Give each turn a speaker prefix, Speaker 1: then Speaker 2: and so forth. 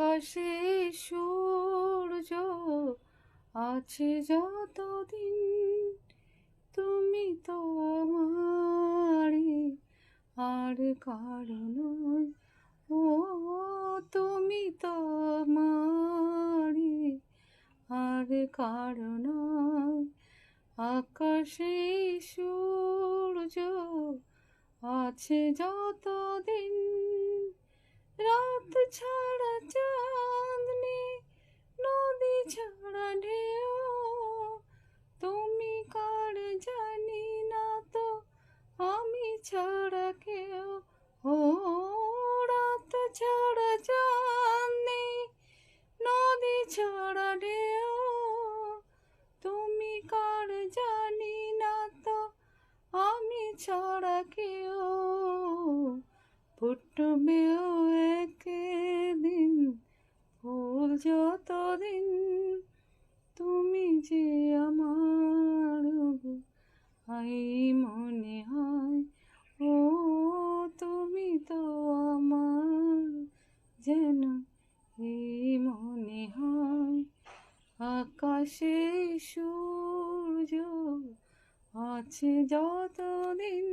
Speaker 1: আকাশে সূর্য আছে যতদিন, তুমি তো আমারই। আর কারণ ও, তুমি তো আমারই। আর কারণ আকাশে সূর্য আছে যতদিন, রাত ছাড়া চাঁদনি নদী ছাড়া ঢেউ। তুমি কার জানি না তো, আমি ছাড়া কেউ। ও রাত ছাড়া চাঁদনি নদী ছাড়া ঢেউ। তুমি কার জানি না তো, আমি ছাড়া কেউ। ফুটবেও যতদিন তুমি যে আমার আই মনে হয়, ও তুমি তো আমার যেন এই মনে হয়। আকাশে সূর্য আছে যতদিন